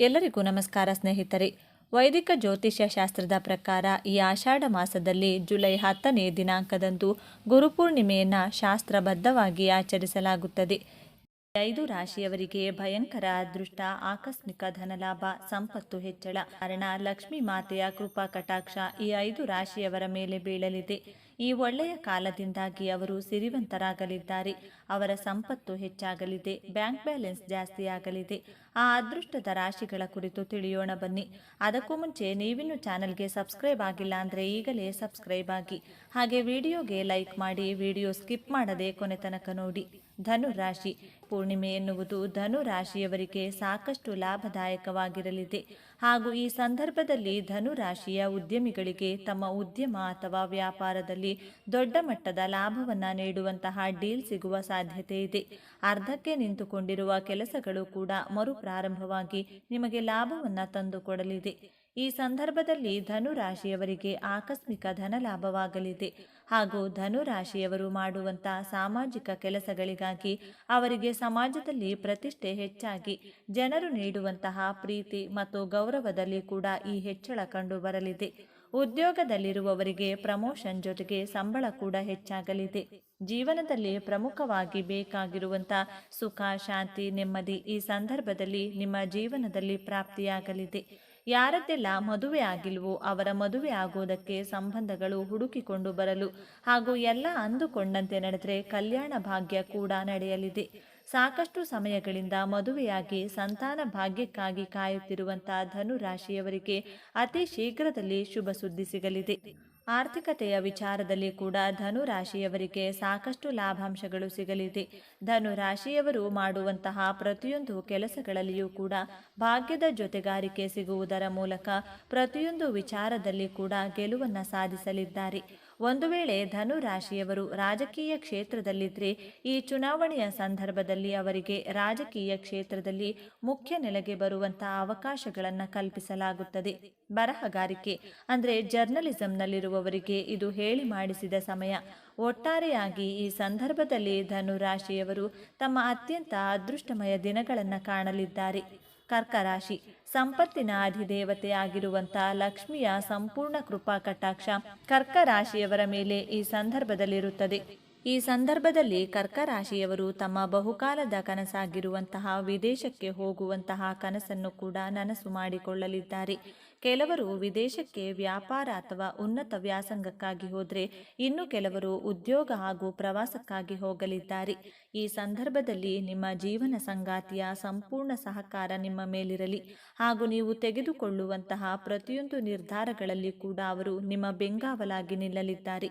ಎಲ್ಲರಿಗೂ ನಮಸ್ಕಾರ ಸ್ನೇಹಿತರೆ. ವೈದಿಕ ಜ್ಯೋತಿಷ್ಯ ಶಾಸ್ತ್ರದ ಪ್ರಕಾರ ಈ ಆಷಾಢ ಮಾಸದಲ್ಲಿ ಜುಲೈ ಹತ್ತನೇ ದಿನಾಂಕದಂದು ಗುರುಪೂರ್ಣಿಮೆಯನ್ನು ಶಾಸ್ತ್ರಬದ್ಧವಾಗಿ ಆಚರಿಸಲಾಗುತ್ತದೆ. ಐದು ರಾಶಿಯವರಿಗೆ ಭಯಂಕರ ಅದೃಷ್ಟ, ಆಕಸ್ಮಿಕ ಧನಲಾಭ, ಸಂಪತ್ತು ಹೆಚ್ಚಳ. ಕಾರಣ ಲಕ್ಷ್ಮೀ ಮಾತೆಯ ಕೃಪಾ ಕಟಾಕ್ಷ ಈ ಐದು ರಾಶಿಯವರ ಮೇಲೆ ಬೀಳಲಿದೆ. ಈ ಒಳ್ಳೆಯ ಕಾಲದಿಂದಾಗಿ ಅವರು ಸಿರಿವಂತರಾಗಲಿದ್ದಾರೆ. ಅವರ ಸಂಪತ್ತು ಹೆಚ್ಚಾಗಲಿದೆ. ಬ್ಯಾಂಕ್ ಬ್ಯಾಲೆನ್ಸ್ ಜಾಸ್ತಿಯಾಗಲಿದೆ. ಆ ಅದೃಷ್ಟದ ರಾಶಿಗಳ ಕುರಿತು ತಿಳಿಯೋಣ ಬನ್ನಿ. ಅದಕ್ಕೂ ಮುಂಚೆ ನೀವಿನ್ನು ಚಾನಲ್ಗೆ ಸಬ್ಸ್ಕ್ರೈಬ್ ಆಗಿಲ್ಲ ಅಂದರೆ ಈಗಲೇ ಸಬ್ಸ್ಕ್ರೈಬ್ ಆಗಿ. ಹಾಗೆ ವಿಡಿಯೋಗೆ ಲೈಕ್ ಮಾಡಿ, ವಿಡಿಯೋ ಸ್ಕಿಪ್ ಮಾಡದೆ ಕೊನೆ ತನಕ ನೋಡಿ. ಧನು ರಾಶಿ ಪೂರ್ಣಿಮೆ ಎನ್ನುವುದು ಧನು ರಾಶಿಯವರಿಗೆ ಸಾಕಷ್ಟು ಲಾಭದಾಯಕವಾಗಿರಲಿದೆ. ಹಾಗೂ ಈ ಸಂದರ್ಭದಲ್ಲಿ ಧನು ರಾಶಿಯ ಉದ್ಯಮಿಗಳಿಗೆ ತಮ್ಮ ಉದ್ಯಮ ಅಥವಾ ವ್ಯಾಪಾರದಲ್ಲಿ ದೊಡ್ಡ ಮಟ್ಟದ ಲಾಭವನ್ನು ನೀಡುವಂತಹ ಡೀಲ್ ಸಿಗುವ ಸಾಧ್ಯತೆ ಇದೆ. ಅರ್ಧಕ್ಕೆ ನಿಂತುಕೊಂಡಿರುವ ಕೆಲಸಗಳು ಕೂಡ ಮರುಪ್ರಾರಂಭವಾಗಿ ನಿಮಗೆ ಲಾಭವನ್ನು ತಂದುಕೊಡಲಿದೆ. ಈ ಸಂದರ್ಭದಲ್ಲಿ ಧನು ರಾಶಿಯವರಿಗೆ ಆಕಸ್ಮಿಕ ಧನ ಲಾಭವಾಗಲಿದೆ ಹಾಗೂ ಧನು ರಾಶಿಯವರು ಮಾಡುವಂಥ ಸಾಮಾಜಿಕ ಕೆಲಸಗಳಿಗಾಗಿ ಅವರಿಗೆ ಸಮಾಜದಲ್ಲಿ ಪ್ರತಿಷ್ಠೆ ಹೆಚ್ಚಾಗಿ, ಜನರು ನೀಡುವಂತಹ ಪ್ರೀತಿ ಮತ್ತು ಗೌರವದಲ್ಲಿ ಕೂಡ ಈ ಹೆಚ್ಚಳ ಕಂಡು ಬರಲಿದೆ ಉದ್ಯೋಗದಲ್ಲಿರುವವರಿಗೆ ಪ್ರಮೋಷನ್ ಜೊತೆಗೆ ಸಂಬಳ ಕೂಡ ಹೆಚ್ಚಾಗಲಿದೆ. ಜೀವನದಲ್ಲಿ ಪ್ರಮುಖವಾಗಿ ಬೇಕಾಗಿರುವಂಥ ಸುಖ, ಶಾಂತಿ, ನೆಮ್ಮದಿ ಈ ಸಂದರ್ಭದಲ್ಲಿ ನಿಮ್ಮ ಜೀವನದಲ್ಲಿ ಪ್ರಾಪ್ತಿಯಾಗಲಿದೆ. ಯಾರದ್ದೆಲ್ಲ ಮದುವೆ ಆಗಿಲ್ವೋ ಅವರ ಮದುವೆ ಆಗೋದಕ್ಕೆ ಸಂಬಂಧಗಳು ಹುಡುಕಿಕೊಂಡು ಬರಲು ಹಾಗೂ ಎಲ್ಲ ಅಂದುಕೊಂಡಂತೆ ನಡೆದರೆ ಕಲ್ಯಾಣ ಭಾಗ್ಯ ಕೂಡ ನಡೆಯಲಿದೆ. ಸಾಕಷ್ಟು ಸಮಯಗಳಿಂದ ಮದುವೆಯಾಗಿ ಸಂತಾನ ಭಾಗ್ಯಕ್ಕಾಗಿ ಕಾಯುತ್ತಿರುವಂತಹ ಧನು ರಾಶಿಯವರಿಗೆ ಅತಿ ಶೀಘ್ರದಲ್ಲಿ ಶುಭ ಸುದ್ದಿ ಸಿಗಲಿದೆ. ಆರ್ಥಿಕತೆಯ ವಿಚಾರದಲ್ಲಿ ಕೂಡ ಧನು ರಾಶಿಯವರಿಗೆ ಸಾಕಷ್ಟು ಲಾಭಾಂಶಗಳು ಸಿಗಲಿದೆ. ಧನು ರಾಶಿಯವರು ಮಾಡುವಂತಹ ಪ್ರತಿಯೊಂದು ಕೆಲಸಗಳಲ್ಲಿಯೂ ಕೂಡ ಭಾಗ್ಯದ ಜೊತೆಗಾರಿಕೆ ಸಿಗುವುದರ ಮೂಲಕ ಪ್ರತಿಯೊಂದು ವಿಚಾರದಲ್ಲಿ ಕೂಡ ಗೆಲುವನ್ನು ಸಾಧಿಸಲಿದ್ದಾರೆ. ಒಂದು ವೇಳೆ ಧನು ರಾಶಿಯವರು ರಾಜಕೀಯ ಕ್ಷೇತ್ರದಲ್ಲಿದ್ದರೆ ಈ ಚುನಾವಣೆಯ ಸಂದರ್ಭದಲ್ಲಿ ಅವರಿಗೆ ರಾಜಕೀಯ ಕ್ಷೇತ್ರದಲ್ಲಿ ಮುಖ್ಯ ನೆಲೆಗೆ ಬರುವಂತಹ ಅವಕಾಶಗಳನ್ನು ಕಲ್ಪಿಸಲಾಗುತ್ತದೆ. ಬರಹಗಾರಿಕೆ, ಅಂದರೆ ಜರ್ನಲಿಸಂನಲ್ಲಿರುವವರಿಗೆ ಇದು ಹೇಳಿ ಮಾಡಿಸಿದ ಸಮಯ. ಒಟ್ಟಾರೆಯಾಗಿ ಈ ಸಂದರ್ಭದಲ್ಲಿ ಧನು ರಾಶಿಯವರು ತಮ್ಮ ಅತ್ಯಂತ ಅದೃಷ್ಟಮಯ ದಿನಗಳನ್ನು ಕಾಣಲಿದ್ದಾರೆ. ಕರ್ಕರಾಶಿ. ಸಂಪತ್ತಿನ ಅಧಿದೇವತೆ ಆಗಿರುವಂಥ ಲಕ್ಷ್ಮಿಯ ಸಂಪೂರ್ಣ ಕೃಪಾ ಕಟಾಕ್ಷ ಕರ್ಕ ರಾಶಿಯವರ ಮೇಲೆ ಈ ಸಂದರ್ಭದಲ್ಲಿರುತ್ತದೆ. ಈ ಸಂದರ್ಭದಲ್ಲಿ ಕರ್ಕರಾಶಿಯವರು ತಮ್ಮ ಬಹುಕಾಲದ ಕನಸಾಗಿರುವಂತಹ ವಿದೇಶಕ್ಕೆ ಹೋಗುವಂತಹ ಕನಸನ್ನು ಕೂಡ ನನಸು ಮಾಡಿಕೊಳ್ಳಲಿದ್ದಾರೆ. ಕೆಲವರು ವಿದೇಶಕ್ಕೆ ವ್ಯಾಪಾರ ಅಥವಾ ಉನ್ನತ ವ್ಯಾಸಂಗಕ್ಕಾಗಿ ಹೋದರೆ ಇನ್ನು ಕೆಲವರು ಉದ್ಯೋಗ ಹಾಗೂ ಪ್ರವಾಸಕ್ಕಾಗಿ ಹೋಗಲಿದ್ದಾರೆ. ಈ ಸಂದರ್ಭದಲ್ಲಿ ನಿಮ್ಮ ಜೀವನ ಸಂಗಾತಿಯ ಸಂಪೂರ್ಣ ಸಹಕಾರ ನಿಮ್ಮ ಮೇಲಿರಲಿ. ಹಾಗೂ ನೀವು ತೆಗೆದುಕೊಳ್ಳುವಂತಹ ಪ್ರತಿಯೊಂದು ನಿರ್ಧಾರಗಳಲ್ಲಿ ಕೂಡ ಅವರು ನಿಮ್ಮ ಬೆಂಗಾವಲಾಗಿ ನಿಲ್ಲಲಿದ್ದಾರೆ.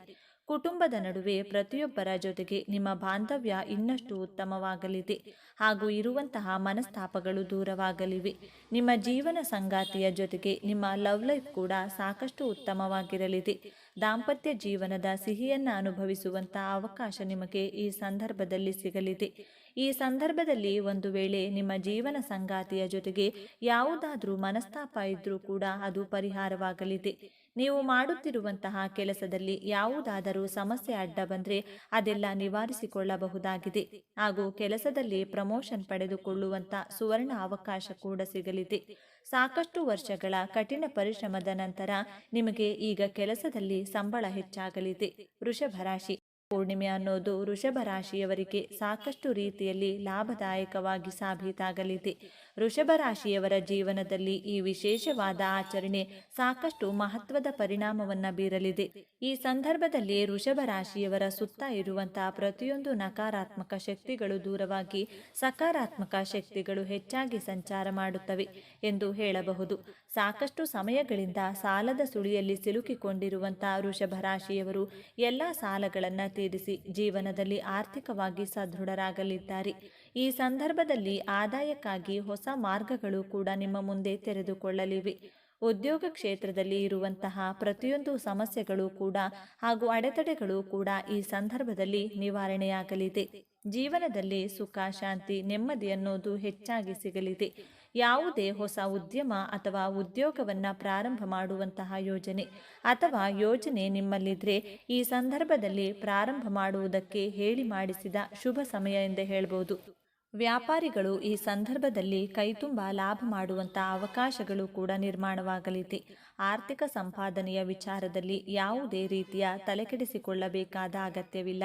ಕುಟುಂಬದ ನಡುವೆ ಪ್ರತಿಯೊಬ್ಬರ ಜೊತೆಗೆ ನಿಮ್ಮ ಬಾಂಧವ್ಯ ಇನ್ನಷ್ಟು ಉತ್ತಮವಾಗಲಿದೆ ಹಾಗೂ ಇರುವಂತಹ ಮನಸ್ತಾಪಗಳು ದೂರವಾಗಲಿವೆ. ನಿಮ್ಮ ಜೀವನ ಸಂಗಾತಿಯ ಜೊತೆಗೆ ನಿಮ್ಮ ಲವ್ ಲೈಫ್ ಕೂಡ ಸಾಕಷ್ಟು ಉತ್ತಮವಾಗಿರಲಿದೆ. ದಾಂಪತ್ಯ ಜೀವನದ ಸಿಹಿಯನ್ನು ಅನುಭವಿಸುವಂತಹ ಅವಕಾಶ ನಿಮಗೆ ಈ ಸಂದರ್ಭದಲ್ಲಿ ಸಿಗಲಿದೆ. ಈ ಸಂದರ್ಭದಲ್ಲಿ ಒಂದು ವೇಳೆ ನಿಮ್ಮ ಜೀವನ ಸಂಗಾತಿಯ ಜೊತೆಗೆ ಯಾವುದಾದ್ರೂ ಮನಸ್ತಾಪ ಇದ್ರೂ ಕೂಡ ಅದು ಪರಿಹಾರವಾಗಲಿದೆ. ನೀವು ಮಾಡುತ್ತಿರುವಂತಹ ಕೆಲಸದಲ್ಲಿ ಯಾವುದಾದರೂ ಸಮಸ್ಯೆ ಅಡ್ಡ ಬಂದರೆ ಅದೆಲ್ಲ ನಿವಾರಿಸಿಕೊಳ್ಳಬಹುದಾಗಿದೆ. ಹಾಗೂ ಕೆಲಸದಲ್ಲಿ ಪ್ರಮೋಷನ್ ಪಡೆದುಕೊಳ್ಳುವಂತ ಸುವರ್ಣ ಅವಕಾಶ ಕೂಡ ಸಿಗಲಿದೆ. ಸಾಕಷ್ಟು ವರ್ಷಗಳ ಕಠಿಣ ಪರಿಶ್ರಮದ ನಂತರ ನಿಮಗೆ ಈಗ ಕೆಲಸದಲ್ಲಿ ಸಂಬಳ ಹೆಚ್ಚಾಗಲಿದೆ. ವೃಷಭ ರಾಶಿ. ಪೂರ್ಣಿಮೆ ಅನ್ನೋದು ವೃಷಭ ರಾಶಿಯವರಿಗೆ ಸಾಕಷ್ಟು ರೀತಿಯಲ್ಲಿ ಲಾಭದಾಯಕವಾಗಿ ಸಾಬೀತಾಗಲಿದೆ. ವೃಷಭ ರಾಶಿಯವರ ಜೀವನದಲ್ಲಿ ಈ ವಿಶೇಷವಾದ ಆಚರಣೆ ಸಾಕಷ್ಟು ಮಹತ್ವದ ಪರಿಣಾಮವನ್ನು ಬೀರಲಿದೆ. ಈ ಸಂದರ್ಭದಲ್ಲಿ ವೃಷಭ ರಾಶಿಯವರ ಸುತ್ತ ಇರುವಂತಹ ಪ್ರತಿಯೊಂದು ನಕಾರಾತ್ಮಕ ಶಕ್ತಿಗಳು ದೂರವಾಗಿ ಸಕಾರಾತ್ಮಕ ಶಕ್ತಿಗಳು ಹೆಚ್ಚಾಗಿ ಸಂಚಾರ ಮಾಡುತ್ತವೆ ಎಂದು ಹೇಳಬಹುದು. ಸಾಕಷ್ಟು ಸಮಯಗಳಿಂದ ಸಾಲದ ಸುಳಿಯಲ್ಲಿ ಸಿಲುಕಿಕೊಂಡಿರುವಂತಹ ವೃಷಭ ರಾಶಿಯವರು ಎಲ್ಲ ಸಾಲಗಳನ್ನು ತೀರಿಸಿ ಜೀವನದಲ್ಲಿ ಆರ್ಥಿಕವಾಗಿ ಸದೃಢರಾಗಲಿದ್ದಾರೆ. ಈ ಸಂದರ್ಭದಲ್ಲಿ ಆದಾಯಕ್ಕಾಗಿ ಹೊಸ ಮಾರ್ಗಗಳು ಕೂಡ ನಿಮ್ಮ ಮುಂದೆ ತೆರೆದುಕೊಳ್ಳಲಿವೆ. ಉದ್ಯೋಗ ಕ್ಷೇತ್ರದಲ್ಲಿ ಇರುವಂತಹ ಪ್ರತಿಯೊಂದು ಸಮಸ್ಯೆಗಳು ಕೂಡ ಹಾಗೂ ಅಡೆತಡೆಗಳು ಕೂಡ ಈ ಸಂದರ್ಭದಲ್ಲಿ ನಿವಾರಣೆಯಾಗಲಿದೆ. ಜೀವನದಲ್ಲಿ ಸುಖ, ಶಾಂತಿ, ನೆಮ್ಮದಿ ಅನ್ನೋದು ಹೆಚ್ಚಾಗಿ ಸಿಗಲಿದೆ. ಯಾವುದೇ ಹೊಸ ಉದ್ಯಮ ಅಥವಾ ಉದ್ಯೋಗವನ್ನ ಪ್ರಾರಂಭ ಮಾಡುವಂತಹ ಯೋಜನೆ ಅಥವಾ ಯೋಜನೆ ನಿಮ್ಮಲ್ಲಿದ್ರೆ ಈ ಸಂದರ್ಭದಲ್ಲಿ ಪ್ರಾರಂಭ ಮಾಡುವುದಕ್ಕೆ ಹೇಳಿ ಮಾಡಿಸಿದ ಶುಭ ಸಮಯ ಎಂದು ಹೇಳ್ಬೋದು. ವ್ಯಾಪಾರಿಗಳು ಈ ಸಂದರ್ಭದಲ್ಲಿ ಕೈತುಂಬ ಲಾಭ ಮಾಡುವಂಥ ಅವಕಾಶಗಳು ಕೂಡ ನಿರ್ಮಾಣವಾಗಲಿದೆ. ಆರ್ಥಿಕ ಸಂಪಾದನೆಯ ವಿಚಾರದಲ್ಲಿ ಯಾವುದೇ ರೀತಿಯ ತಲೆಕೆಡಿಸಿಕೊಳ್ಳಬೇಕಾದ ಅಗತ್ಯವಿಲ್ಲ.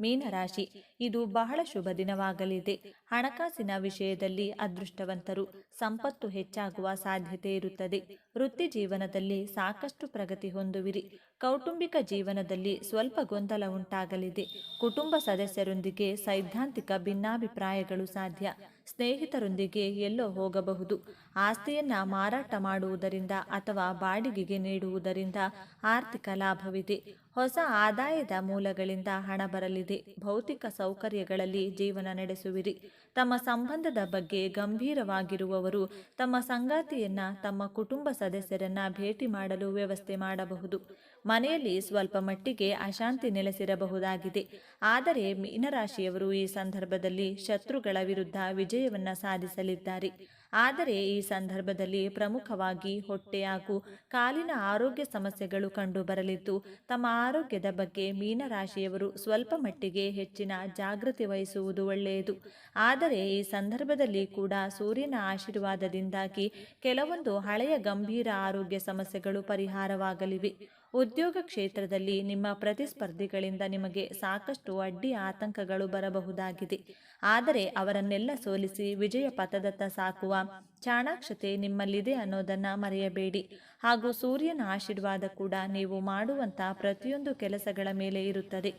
ಮೀನರಾಶಿ. ಇದು ಬಹಳ ಶುಭ ದಿನವಾಗಲಿದೆ. ಹಣಕಾಸಿನ ವಿಷಯದಲ್ಲಿ ಅದೃಷ್ಟವಂತರು. ಸಂಪತ್ತು ಹೆಚ್ಚಾಗುವ ಸಾಧ್ಯತೆ ಇರುತ್ತದೆ. ವೃತ್ತಿ ಜೀವನದಲ್ಲಿ ಸಾಕಷ್ಟು ಪ್ರಗತಿ ಹೊಂದುವಿರಿ. ಕೌಟುಂಬಿಕ ಜೀವನದಲ್ಲಿ ಸ್ವಲ್ಪ ಗೊಂದಲ ಉಂಟಾಗಲಿದೆ. ಕುಟುಂಬ ಸದಸ್ಯರೊಂದಿಗೆ ಸೈದ್ಧಾಂತಿಕ ಭಿನ್ನಾಭಿಪ್ರಾಯಗಳು ಸಾಧ್ಯ. ಸ್ನೇಹಿತರೊಂದಿಗೆ ಎಲ್ಲೋ ಹೋಗಬಹುದು. ಆಸ್ತಿಯನ್ನ ಮಾರಾಟ ಮಾಡುವುದರಿಂದ ಅಥವಾ ಬಾಡಿಗೆಗೆ ನೀಡುವುದರಿಂದ ಆರ್ಥಿಕ ಲಾಭವಿದೆ. ಹೊಸ ಆದಾಯದ ಮೂಲಗಳಿಂದ ಹಣ ಬರಲಿದೆ. ಭೌತಿಕ ಸೌಕರ್ಯಗಳಲ್ಲಿ ಜೀವನ ನಡೆಸುವಿರಿ. ತಮ್ಮ ಸಂಬಂಧದ ಬಗ್ಗೆ ಗಂಭೀರವಾಗಿರುವವರು ತಮ್ಮ ಸಂಗಾತಿಯನ್ನ, ತಮ್ಮ ಕುಟುಂಬ ಸದಸ್ಯರನ್ನ ಭೇಟಿ ಮಾಡಲು ವ್ಯವಸ್ಥೆ ಮಾಡಬಹುದು. ಮನೆಯಲ್ಲಿ ಸ್ವಲ್ಪ ಮಟ್ಟಿಗೆ ಅಶಾಂತಿ ನೆಲೆಸಿರಬಹುದಾಗಿದೆ. ಆದರೆ ಮೀನರಾಶಿಯವರು ಈ ಸಂದರ್ಭದಲ್ಲಿ ಶತ್ರುಗಳ ವಿರುದ್ಧ ವಿಜಯವನ್ನ ಸಾಧಿಸಲಿದ್ದಾರೆ. ಆದರೆ ಈ ಸಂದರ್ಭದಲ್ಲಿ ಪ್ರಮುಖವಾಗಿ ಹೊಟ್ಟೆ ಹಾಗೂ ಕಾಲಿನ ಆರೋಗ್ಯ ಸಮಸ್ಯೆಗಳು ಕಂಡು ಬರಲಿದ್ದು ತಮ್ಮ ಆರೋಗ್ಯದ ಬಗ್ಗೆ ಮೀನರಾಶಿಯವರು ಸ್ವಲ್ಪ ಮಟ್ಟಿಗೆ ಹೆಚ್ಚಿನ ಜಾಗೃತಿ ವಹಿಸುವುದು ಒಳ್ಳೆಯದು. ಆದರೆ ಈ ಸಂದರ್ಭದಲ್ಲಿ ಕೂಡ ಸೂರ್ಯನ ಆಶೀರ್ವಾದದಿಂದಾಗಿ ಕೆಲವೊಂದು ಹಳೆಯ ಗಂಭೀರ ಆರೋಗ್ಯ ಸಮಸ್ಯೆಗಳು ಪರಿಹಾರವಾಗಲಿವೆ. ಉದ್ಯೋಗ ಕ್ಷೇತ್ರದಲ್ಲಿ ನಿಮ್ಮ ಪ್ರತಿಸ್ಪರ್ಧಿಗಳಿಂದ ನಿಮಗೆ ಸಾಕಷ್ಟು ಅಡ್ಡಿ ಆತಂಕಗಳು ಬರಬಹುದಾಗಿದೆ. ಆದರೆ ಅವರನ್ನೆಲ್ಲ ಸೋಲಿಸಿ ವಿಜಯ ಪಥದತ್ತ ಸಾಕುವ ಚಾಣಾಕ್ಷತೆ ನಿಮ್ಮಲ್ಲಿದೆ ಅನ್ನೋದನ್ನು ಮರೆಯಬೇಡಿ. ಹಾಗೂ ಸೂರ್ಯನ ಆಶೀರ್ವಾದ ಕೂಡ ನೀವು ಮಾಡುವಂಥ ಪ್ರತಿಯೊಂದು ಕೆಲಸಗಳ ಮೇಲೆ ಇರುತ್ತದೆ.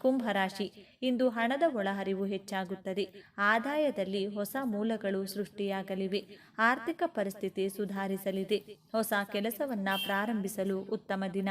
ಕುಂಭರಾಶಿ. ಇಂದು ಹಣದ ಒಳಹರಿವು ಹೆಚ್ಚಾಗುತ್ತದೆ. ಆದಾಯದಲ್ಲಿ ಹೊಸ ಮೂಲಗಳು ಸೃಷ್ಟಿಯಾಗಲಿವೆ. ಆರ್ಥಿಕ ಪರಿಸ್ಥಿತಿ ಸುಧಾರಿಸಲಿದೆ. ಹೊಸ ಕೆಲಸವನ್ನ ಪ್ರಾರಂಭಿಸಲು ಉತ್ತಮ ದಿನ.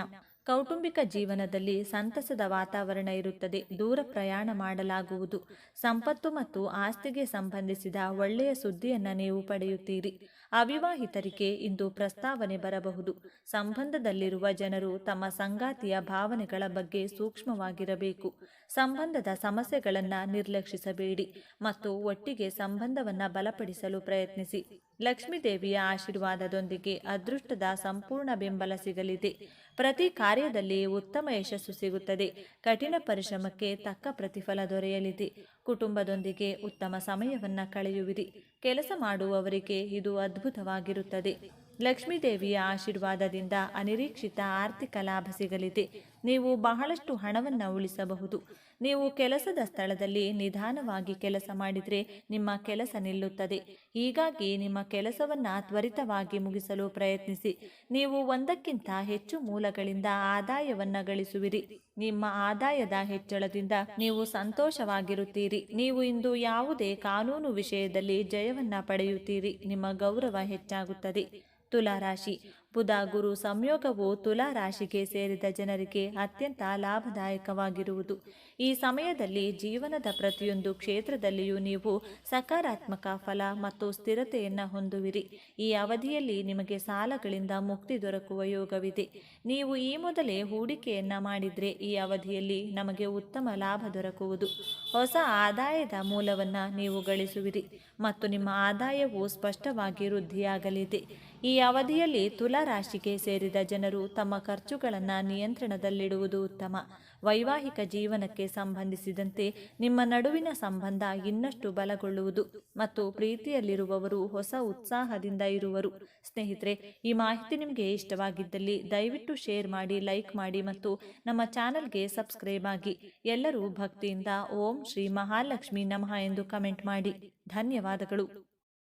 ಕೌಟುಂಬಿಕ ಜೀವನದಲ್ಲಿ ಸಂತಸದ ವಾತಾವರಣ ಇರುತ್ತದೆ. ದೂರ ಪ್ರಯಾಣ ಮಾಡಲಾಗುವುದು. ಸಂಪತ್ತು ಮತ್ತು ಆಸ್ತಿಗೆ ಸಂಬಂಧಿಸಿದ ಒಳ್ಳೆಯ ಸುದ್ದಿಯನ್ನು ನೀವು ಪಡೆಯುತ್ತೀರಿ. ಅವಿವಾಹಿತರಿಗೆ ಇಂದು ಪ್ರಸ್ತಾವನೆ ಬರಬಹುದು. ಸಂಬಂಧದಲ್ಲಿರುವ ಜನರು ತಮ್ಮ ಸಂಗಾತಿಯ ಭಾವನೆಗಳ ಬಗ್ಗೆ ಸೂಕ್ಷ್ಮವಾಗಿರಬೇಕು. ಸಂಬಂಧದ ಸಮಸ್ಯೆಗಳನ್ನು ನಿರ್ಲಕ್ಷಿಸಬೇಡಿ ಮತ್ತು ಒಟ್ಟಿಗೆ ಸಂಬಂಧವನ್ನು ಬಲಪಡಿಸಲು ಪ್ರಯತ್ನಿಸಿ. ಲಕ್ಷ್ಮೀದೇವಿಯ ಆಶೀರ್ವಾದದೊಂದಿಗೆ ಅದೃಷ್ಟದ ಸಂಪೂರ್ಣ ಬೆಂಬಲ ಸಿಗಲಿದೆ. ಪ್ರತಿ ಕಾರ್ಯದಲ್ಲಿ ಉತ್ತಮ ಯಶಸ್ಸು ಸಿಗುತ್ತದೆ. ಕಠಿಣ ಪರಿಶ್ರಮಕ್ಕೆ ತಕ್ಕ ಪ್ರತಿಫಲ ದೊರೆಯಲಿದೆ. ಕುಟುಂಬದೊಂದಿಗೆ ಉತ್ತಮ ಸಮಯವನ್ನು ಕಳೆಯುವಿರಿ. ಕೆಲಸ ಮಾಡುವವರಿಗೆ ಇದು ಅದ್ಭುತವಾಗಿರುತ್ತದೆ. ಲಕ್ಷ್ಮೀದೇವಿಯ ಆಶೀರ್ವಾದದಿಂದ ಅನಿರೀಕ್ಷಿತ ಆರ್ಥಿಕ ಲಾಭ ಸಿಗಲಿದೆ. ನೀವು ಬಹಳಷ್ಟು ಹಣವನ್ನು ಉಳಿಸಬಹುದು. ನೀವು ಕೆಲಸದ ಸ್ಥಳದಲ್ಲಿ ನಿಧಾನವಾಗಿ ಕೆಲಸ ಮಾಡಿದರೆ ನಿಮ್ಮ ಕೆಲಸ ನಿಲ್ಲುತ್ತದೆ. ಹೀಗಾಗಿ ನಿಮ್ಮ ಕೆಲಸವನ್ನು ತ್ವರಿತವಾಗಿ ಮುಗಿಸಲು ಪ್ರಯತ್ನಿಸಿ. ನೀವು ಒಂದಕ್ಕಿಂತ ಹೆಚ್ಚು ಮೂಲಗಳಿಂದ ಆದಾಯವನ್ನು ಗಳಿಸುವಿರಿ. ನಿಮ್ಮ ಆದಾಯದ ಹೆಚ್ಚಳದಿಂದ ನೀವು ಸಂತೋಷವಾಗಿರುತ್ತೀರಿ. ನೀವು ಇಂದು ಯಾವುದೇ ಕಾನೂನು ವಿಷಯದಲ್ಲಿ ಜಯವನ್ನ ಪಡೆಯುತ್ತೀರಿ. ನಿಮ್ಮ ಗೌರವ ಹೆಚ್ಚಾಗುತ್ತದೆ. ತುಲಾರಾಶಿ. ಬುಧ ಗುರು ಸಂಯೋಗವು ತುಲಾ ರಾಶಿಗೆ ಸೇರಿದ ಜನರಿಗೆ ಅತ್ಯಂತ ಲಾಭದಾಯಕವಾಗಿರುವುದು. ಈ ಸಮಯದಲ್ಲಿ ಜೀವನದ ಪ್ರತಿಯೊಂದು ಕ್ಷೇತ್ರದಲ್ಲಿಯೂ ನೀವು ಸಕಾರಾತ್ಮಕ ಫಲ ಮತ್ತು ಸ್ಥಿರತೆಯನ್ನು ಹೊಂದುವಿರಿ. ಈ ಅವಧಿಯಲ್ಲಿ ನಿಮಗೆ ಸಾಲಗಳಿಂದ ಮುಕ್ತಿ ದೊರಕುವ ಯೋಗವಿದೆ. ನೀವು ಈ ಮೊದಲೇ ಹೂಡಿಕೆಯನ್ನ ಮಾಡಿದರೆ ಈ ಅವಧಿಯಲ್ಲಿ ನಮಗೆ ಉತ್ತಮ ಲಾಭ ದೊರಕುವುದು. ಹೊಸ ಆದಾಯದ ಮೂಲವನ್ನು ನೀವು ಗಳಿಸುವಿರಿ ಮತ್ತು ನಿಮ್ಮ ಆದಾಯವು ಸ್ಪಷ್ಟವಾಗಿ ವೃದ್ಧಿಯಾಗಲಿದೆ. ಈ ಅವಧಿಯಲ್ಲಿ ತುಲಾ ರಾಶಿಗೆ ಸೇರಿದ ಜನರು ತಮ್ಮ ಖರ್ಚುಗಳನ್ನು ನಿಯಂತ್ರಣದಲ್ಲಿಡುವುದು ಉತ್ತಮ. ವೈವಾಹಿಕ ಜೀವನಕ್ಕೆ ಸಂಬಂಧಿಸಿದಂತೆ ನಿಮ್ಮ ನಡುವಿನ ಸಂಬಂಧ ಇನ್ನಷ್ಟು ಬಲಗೊಳ್ಳುವುದು ಮತ್ತು ಪ್ರೀತಿಯಲ್ಲಿರುವವರು ಹೊಸ ಉತ್ಸಾಹದಿಂದ ಇರುವರು. ಸ್ನೇಹಿತರೆ, ಈ ಮಾಹಿತಿ ನಿಮಗೆ ಇಷ್ಟವಾಗಿದ್ದಲ್ಲಿ ದಯವಿಟ್ಟು ಶೇರ್ ಮಾಡಿ, ಲೈಕ್ ಮಾಡಿ ಮತ್ತು ನಮ್ಮ ಚಾನಲ್ಗೆ ಸಬ್ಸ್ಕ್ರೈಬ್ ಆಗಿ. ಎಲ್ಲರೂ ಭಕ್ತಿಯಿಂದ ಓಂ ಶ್ರೀ ಮಹಾಲಕ್ಷ್ಮಿ ನಮಃ ಎಂದು ಕಮೆಂಟ್ ಮಾಡಿ. ಧನ್ಯವಾದಗಳು.